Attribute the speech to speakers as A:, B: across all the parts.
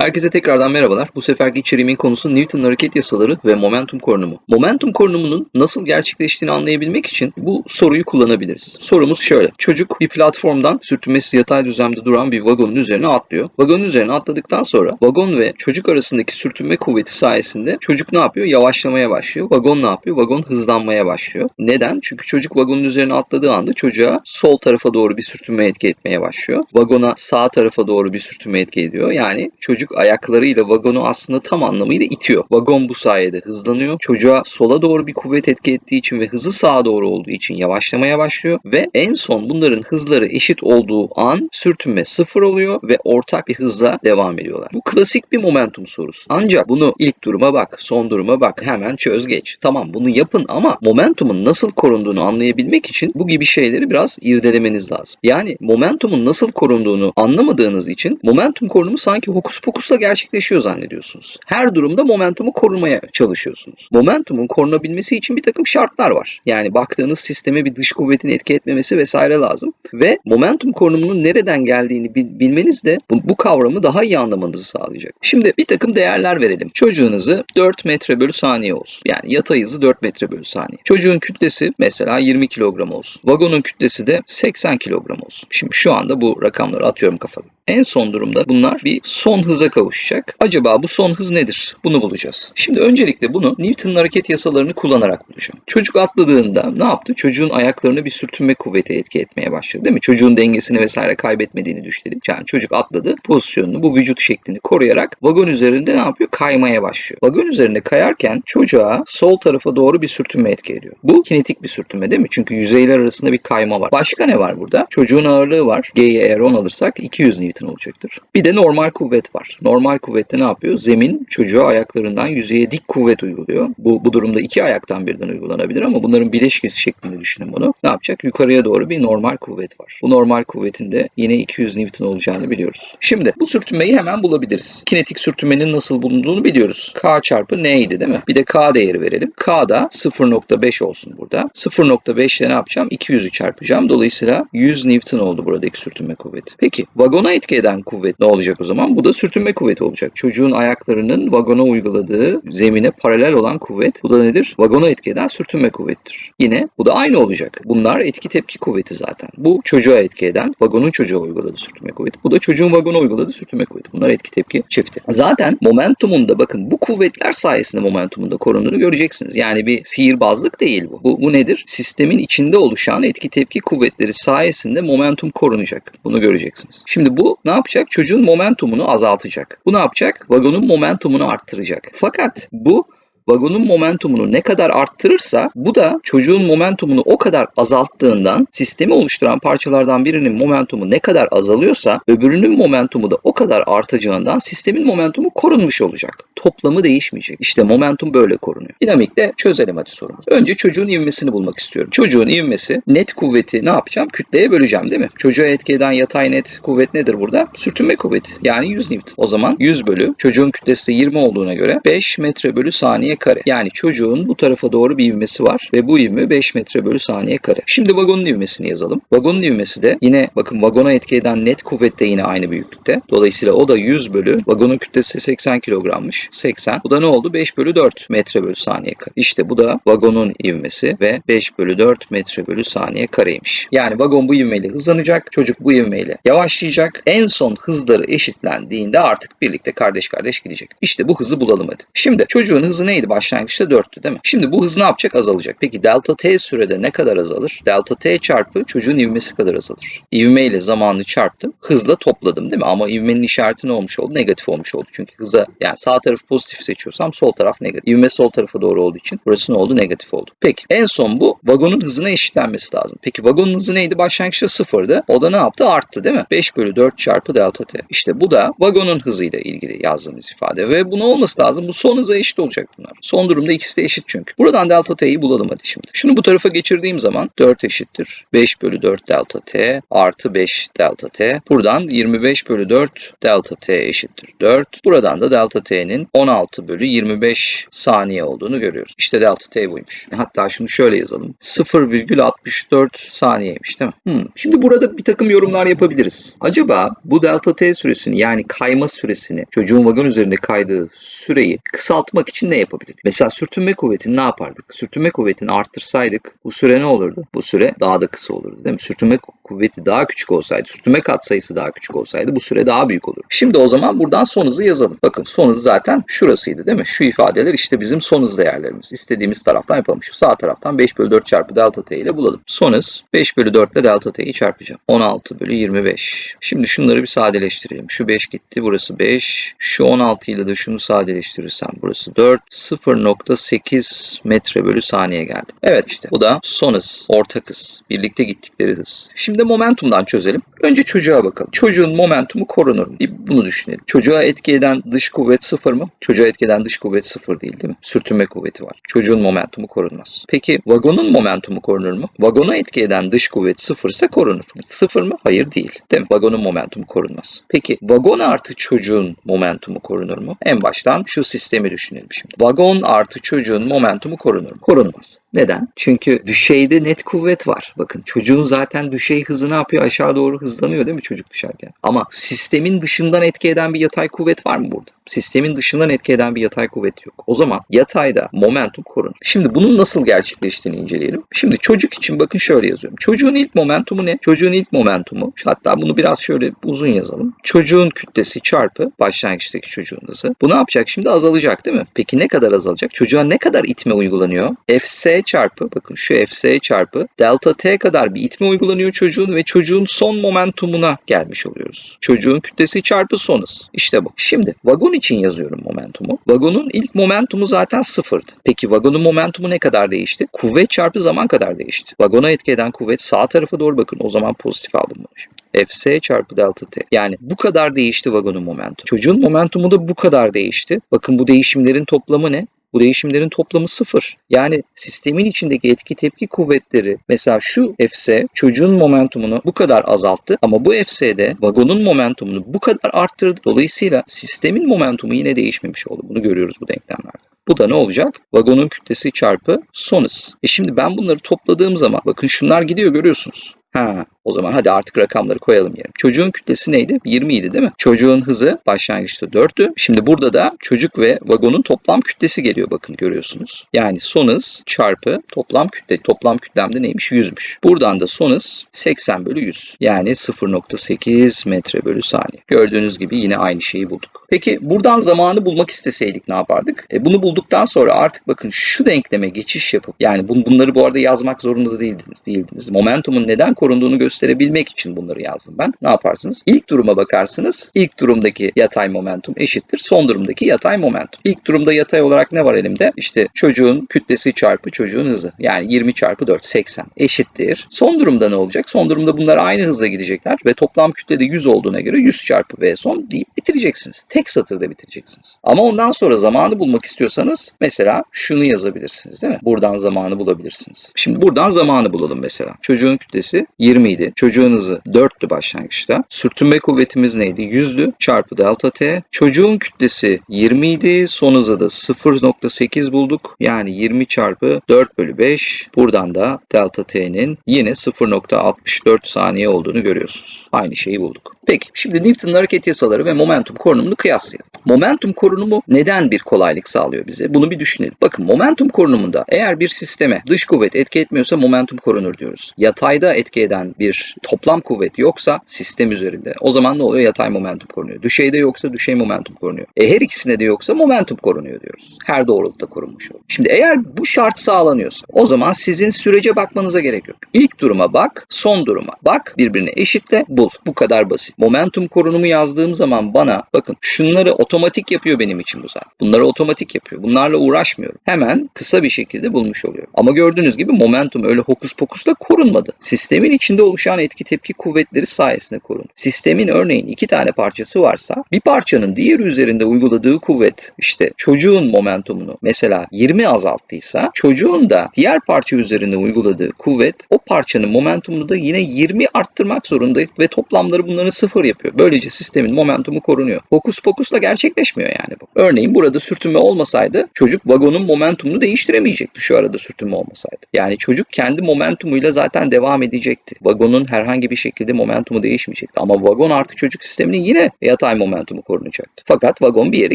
A: Herkese tekrardan merhabalar. Bu seferki içeriğimin konusu Newton hareket yasaları ve momentum korunumu. Momentum korunumunun nasıl gerçekleştiğini anlayabilmek için bu soruyu kullanabiliriz. Sorumuz şöyle. Çocuk bir platformdan sürtünmesi yatay düzlemde duran bir vagonun üzerine atlıyor. Vagonun üzerine atladıktan sonra vagon ve çocuk arasındaki sürtünme kuvveti sayesinde çocuk ne yapıyor? Yavaşlamaya başlıyor. Vagon ne yapıyor? Vagon hızlanmaya başlıyor. Neden? Çünkü çocuk vagonun üzerine atladığı anda çocuğa sol tarafa doğru bir sürtünme etki etmeye başlıyor. Vagona sağ tarafa doğru bir sürtünme etki ediyor. Yani çocuk ayaklarıyla vagonu aslında tam anlamıyla itiyor. Vagon bu sayede hızlanıyor. Çocuğa sola doğru bir kuvvet etki ettiği için ve hızı sağa doğru olduğu için yavaşlamaya başlıyor ve en son bunların hızları eşit olduğu an sürtünme sıfır oluyor ve ortak bir hızla devam ediyorlar. Bu klasik bir momentum sorusu. Ancak bunu ilk duruma bak, son duruma bak, hemen çöz geç. Tamam bunu yapın ama momentumun nasıl korunduğunu anlayabilmek için bu gibi şeyleri biraz irdelemeniz lazım. Yani momentumun nasıl korunduğunu anlamadığınız için momentum korunumu sanki hokus pokusla gerçekleşiyor zannediyorsunuz. Her durumda momentumu korumaya çalışıyorsunuz. Momentumun korunabilmesi için bir takım şartlar var. Yani baktığınız sisteme bir dış kuvvetin etki etmemesi vesaire lazım. Ve momentum korunumunun nereden geldiğini bil- bilmeniz de bu, bu kavramı daha iyi anlamanızı sağlayacak. Şimdi bir takım değerler verelim. Çocuğunuzu 4 metre bölü saniye olsun. Yani yatay hızı 4 metre bölü saniye. Çocuğun kütlesi mesela 20 kilogram olsun. Vagonun kütlesi de 80 kilogram olsun. Şimdi şu anda bu rakamları atıyorum kafada. En son durumda bunlar bir son hıza kavuşacak. Acaba bu son hız nedir? Bunu bulacağız. Şimdi öncelikle bunu Newton'un hareket yasalarını kullanarak bulacağım. Çocuk atladığında ne yaptı? Çocuğun ayaklarına bir sürtünme kuvveti etki etmeye başladı değil mi? Çocuğun dengesini vesaire kaybetmediğini düşünelim. Yani çocuk atladı pozisyonunu bu vücut şeklini koruyarak vagon üzerinde ne yapıyor? Kaymaya başlıyor. Vagon üzerinde kayarken çocuğa sol tarafa doğru bir sürtünme etki ediyor. Bu kinetik bir sürtünme değil mi? Çünkü yüzeyler arasında bir kayma var. Başka ne var burada? Çocuğun ağırlığı var. G'ye eğer 10 alırsak 200 Newton olacaktır. Bir de normal kuvvet var. Normal kuvvette ne yapıyor? Zemin çocuğa ayaklarından yüzeye dik kuvvet uyguluyor. Bu, bu durumda iki ayaktan birden uygulanabilir ama bunların bileşkesi şeklinde düşünün bunu. Ne yapacak? Yukarıya doğru bir normal kuvvet var. Bu normal kuvvetin de yine 200 Newton olacağını biliyoruz. Şimdi bu sürtünmeyi hemen bulabiliriz. Kinetik sürtünmenin nasıl bulunduğunu biliyoruz. K çarpı N'ydi değil mi? Bir de K değeri verelim. K da 0.5 olsun burada. 0.5 ile ne yapacağım? 200'ü çarpacağım. Dolayısıyla 100 Newton oldu buradaki sürtünme kuvveti. Peki vagona etki eden kuvvet ne olacak o zaman? Bu da sürtünme kuvveti olacak. Çocuğun ayaklarının vagona uyguladığı zemine paralel olan kuvvet. Bu da nedir? Vagona etki eden sürtünme kuvvettir. Yine bu da aynı olacak. Bunlar etki tepki kuvveti zaten. Bu çocuğa etki eden vagonun çocuğa uyguladığı sürtünme kuvveti. Bu da çocuğun vagona uyguladığı sürtünme kuvveti. Bunlar etki tepki çifti. Zaten momentumunda bakın bu kuvvetler sayesinde momentumunda korunduğunu göreceksiniz. Yani bir sihirbazlık değil bu. Bu, bu nedir? Sistemin içinde oluşan etki tepki kuvvetleri sayesinde momentum korunacak. Bunu göreceksiniz. Şimdi bu ne yapacak? Çocuğun momentumunu azaltacak. Bu ne yapacak? Vagonun momentumunu arttıracak. Fakat bu vagonun momentumunu ne kadar arttırırsa bu da çocuğun momentumunu o kadar azalttığından sistemi oluşturan parçalardan birinin momentumu ne kadar azalıyorsa öbürünün momentumu da o kadar artacağından sistemin momentumu korunmuş olacak. Toplamı değişmeyecek. İşte momentum böyle korunuyor. Dinamikte çözelim hadi sorumuzu. Önce çocuğun ivmesini bulmak istiyorum. Çocuğun ivmesi net kuvveti ne yapacağım? Kütleye böleceğim değil mi? Çocuğa etki eden yatay net kuvvet nedir burada? Sürtünme kuvveti. Yani 100 Newton. O zaman 100 bölü çocuğun kütlesi de 20 olduğuna göre 5 metre bölü saniye kare. Yani çocuğun bu tarafa doğru bir ivmesi var ve bu ivme 5 metre bölü saniye kare. Şimdi vagonun ivmesini yazalım. Vagonun ivmesi de yine bakın vagona etki eden net kuvvet de yine aynı büyüklükte. Dolayısıyla o da 100 bölü vagonun kütlesi 80 kilogrammış. 80. Bu da ne oldu? 5 bölü 4 metre bölü saniye kare. İşte bu da vagonun ivmesi ve 5 bölü 4 metre bölü saniye kareymiş. Yani vagon bu ivmeyle hızlanacak. Çocuk bu ivmeyle yavaşlayacak. En son hızları eşitlendiğinde artık birlikte kardeş kardeş gidecek. İşte bu hızı bulalım hadi. Şimdi çocuğun hızı neydi? Başlangıçta 4'tü değil mi? Şimdi bu hız ne yapacak? Azalacak. Peki delta t sürede ne kadar azalır? Delta t çarpı çocuğun ivmesi kadar azalır. İvme ile zamanı çarptım. Hızla topladım değil mi? Ama ivmenin işareti ne olmuş oldu? Negatif olmuş oldu. Çünkü hıza yani sağ tarafı pozitif seçiyorsam sol taraf negatif. İvme sol tarafa doğru olduğu için burası ne oldu? Negatif oldu. Peki en son bu vagonun hızına eşitlenmesi lazım. Peki vagonun hızı neydi? Başlangıçta sıfırdı. O da ne yaptı? Arttı değil mi? 5 bölü 4 çarpı delta t. İşte bu da vagonun hızıyla ilgili yazdığımız ifade. Ve bu ne olması lazım? Bu son hıza eşit olacak bunlar. Son durumda ikisi de eşit çünkü. Buradan delta t'yi bulalım hadi şimdi. Şunu bu tarafa geçirdiğim zaman 4 eşittir. 5 bölü 4 delta t artı 5 delta t. Buradan 25 bölü 4 delta t eşittir 4. Buradan da delta t'nin 16 bölü 25 saniye olduğunu görüyoruz. İşte delta t buymuş. Hatta şunu şöyle yazalım. 0,64 saniyeymiş değil mi? Hmm. Şimdi burada bir takım yorumlar yapabiliriz. Acaba bu delta t süresini yani kayma süresini çocuğun vagon üzerinde kaydığı süreyi kısaltmak için ne yapabilirdik? Mesela sürtünme kuvvetini ne yapardık? Sürtünme kuvvetini arttırsaydık bu süre ne olurdu? Bu süre daha da kısa olurdu değil mi? Sürtünme kuvveti daha küçük olsaydı, sürtünme katsayısı daha küçük olsaydı bu süre daha büyük olur. Şimdi o zaman buradan son yazalım. Bakın son zaten şurasıydı değil mi? Şu ifadeler işte bizim son hız değerlerimiz. İstediğimiz taraftan yapalım. Şu sağ taraftan 5 bölü 4 çarpı delta t ile bulalım. Son hız 5 bölü 4 ile delta t'yi çarpacağım. 16 bölü 25. Şimdi şunları bir sadeleştirelim. Şu 5 gitti. Burası 5. Şu 16 ile de şunu sadeleştirirsem burası 4. 0.8 metre bölü saniye geldi. Evet işte bu da son hız. Ortak hız. Birlikte gittikleri hız. Şimdi momentumdan çözelim. Önce çocuğa bakalım. Çocuğun momentumu korunur mu? Bunu düşünelim. Çocuğa etki eden dış kuvvet sıfır mı? Çocuğa etki eden dış kuvvet sıfır değil değil mi? Sürtünme kuvveti var. Çocuğun momentumu korunmaz. Peki vagonun momentumu korunur mu? Vagona etki eden dış kuvvet sıfırsa korunur. Sıfır mı? Hayır değil. Değil mi? Vagonun momentumu korunmaz. Peki vagon artı çocuğun momentumu korunur mu? En baştan şu sistemi düşünelim şimdi. Vagon artı çocuğun momentumu korunur mu? Korunmaz. Neden? Çünkü düşeyde net kuvvet var. Bakın çocuğun zaten düşey hızı ne yapıyor? Aşağı doğru hızlanıyor değil mi çocuk düşerken? Ama sistemin dışından etki eden bir yatay kuvvet var mı burada? Sistemin dışından etki eden bir yatay kuvvet yok. O zaman yatayda momentum korunur. Şimdi bunun nasıl gerçekleştiğini inceleyelim. Şimdi çocuk için bakın şöyle yazıyorum. Çocuğun ilk momentumu ne? Çocuğun ilk momentumu. Hatta bunu biraz şöyle uzun yazalım. Çocuğun kütlesi çarpı başlangıçtaki çocuğun hızı. Bu ne yapacak şimdi? Azalacak değil mi? Peki ne kadar azalacak? Çocuğa ne kadar itme uygulanıyor? Fs çarpı bakın şu Fs çarpı delta t kadar bir itme uygulanıyor çocuğun ve çocuğun son momentumuna gelmiş oluyoruz. Çocuğun kütlesi çarpı son hız. İşte bu. Şimdi vagon için yazıyorum momentumu. Vagonun ilk momentumu zaten sıfırdı. Peki vagonun momentumu ne kadar değişti? Kuvvet çarpı zaman kadar değişti. Vagona etki eden kuvvet sağ tarafa doğru bakın. O zaman pozitif aldım bunu şimdi. Fs çarpı delta t. Yani bu kadar değişti vagonun momentumu. Çocuğun momentumu da bu kadar değişti. Bakın bu değişimlerin toplamı ne? Bu değişimlerin toplamı sıfır. Yani sistemin içindeki etki tepki kuvvetleri mesela şu Fs çocuğun momentumunu bu kadar azalttı ama bu Fs'de vagonun momentumunu bu kadar arttırdı. Dolayısıyla sistemin momentumu yine değişmemiş oldu. Bunu görüyoruz bu denklemlerde. Bu da ne olacak? Vagonun kütlesi çarpı son hız. E şimdi ben bunları topladığım zaman bakın şunlar gidiyor görüyorsunuz. Ha, o zaman hadi artık rakamları koyalım yerine. Çocuğun kütlesi neydi? 20 idi değil mi? Çocuğun hızı başlangıçta 4'tü. Şimdi burada da çocuk ve vagonun toplam kütlesi geliyor bakın görüyorsunuz. Yani son hız çarpı toplam kütle. Toplam kütlemde neymiş? 100'müş. Buradan da son hız 80 bölü 100. Yani 0.8 metre bölü saniye. Gördüğünüz gibi yine aynı şeyi bulduk. Peki buradan zamanı bulmak isteseydik ne yapardık? E, bunu bulduktan sonra artık bakın şu denkleme geçiş yapıp yani bun, bunları bu arada yazmak zorunda da değildiniz. değildiniz. Momentumun neden korunduğunu gösterebilmek için bunları yazdım ben. Ne yaparsınız? İlk duruma bakarsınız. İlk durumdaki yatay momentum eşittir son durumdaki yatay momentum. İlk durumda yatay olarak ne var elimde? İşte çocuğun kütlesi çarpı çocuğun hızı. Yani 20 çarpı 4 80 eşittir. Son durumda ne olacak? Son durumda bunlar aynı hızla gidecekler ve toplam kütlede 100 olduğuna göre 100 çarpı v son deyip bitireceksiniz. Tek satırda bitireceksiniz. Ama ondan sonra zamanı bulmak istiyorsanız mesela şunu yazabilirsiniz değil mi? Buradan zamanı bulabilirsiniz. Şimdi buradan zamanı bulalım mesela. Çocuğun kütlesi 20 idi. Çocuğun hızı 4'tü başlangıçta. Sürtünme kuvvetimiz neydi? 100'dü çarpı delta t. Çocuğun kütlesi 20 idi. Son hızı da 0.8 bulduk. Yani 20 çarpı 4 bölü 5. Buradan da delta t'nin yine 0.64 saniye olduğunu görüyorsunuz. Aynı şeyi bulduk. Peki şimdi Newton'un hareket yasaları ve momentum korunumunu kıyaslayalım. Momentum korunumu neden bir kolaylık sağlıyor bize? Bunu bir düşünelim. Bakın momentum korunumunda eğer bir sisteme dış kuvvet etki etmiyorsa momentum korunur diyoruz. Yatayda etki eden bir toplam kuvvet yoksa sistem üzerinde o zaman ne oluyor? Yatay momentum korunuyor. Düşeyde yoksa düşey momentum korunuyor. E her ikisinde de yoksa momentum korunuyor diyoruz. Her doğrultuda korunmuş oluyor. Şimdi eğer bu şart sağlanıyorsa o zaman sizin sürece bakmanıza gerek yok. İlk duruma bak, son duruma bak, birbirine eşitle, bul. Bu kadar basit. Momentum korunumu yazdığım zaman bana bakın şunları otomatik yapıyor benim için bu zaten. Bunları otomatik yapıyor. Bunlarla uğraşmıyorum. Hemen kısa bir şekilde bulmuş oluyor. Ama gördüğünüz gibi momentum öyle hokus pokusla korunmadı. Sistemin içinde oluşan etki tepki kuvvetleri sayesinde korundu. Sistemin örneğin iki tane parçası varsa bir parçanın diğer üzerinde uyguladığı kuvvet işte çocuğun momentumunu mesela 20 azalttıysa çocuğun da diğer parça üzerinde uyguladığı kuvvet o parçanın momentumunu da yine 20 arttırmak zorunda ve toplamları bunların sıfır yapıyor. Böylece sistemin momentumu korunuyor. Hokus pokusla gerçekleşmiyor yani bu. Örneğin burada sürtünme olmasaydı çocuk vagonun momentumunu değiştiremeyecekti şu arada sürtünme olmasaydı. Yani çocuk kendi momentumuyla zaten devam edecekti. Vagonun herhangi bir şekilde momentumu değişmeyecekti. Ama vagon artı çocuk sisteminin yine yatay momentumu korunacaktı. Fakat vagon bir yere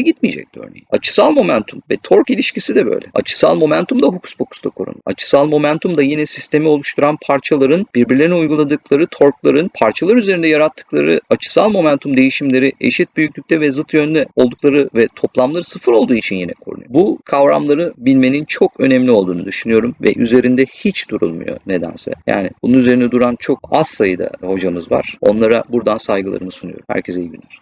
A: gitmeyecekti örneğin. Açısal momentum ve tork ilişkisi de böyle. Açısal momentum da hokus pokusla korunur. Açısal momentum da yine sistemi oluşturan parçaların birbirlerine uyguladıkları torkların parçalar üzerinde yarattıkları açısal momentum değişimleri eşit büyüklükte ve zıt yönde oldukları ve toplamları sıfır olduğu için yine korunuyor. Bu kavramları bilmenin çok önemli olduğunu düşünüyorum ve üzerinde hiç durulmuyor nedense. Yani bunun üzerine duran çok az sayıda hocamız var. Onlara buradan saygılarımı sunuyorum. Herkese iyi günler.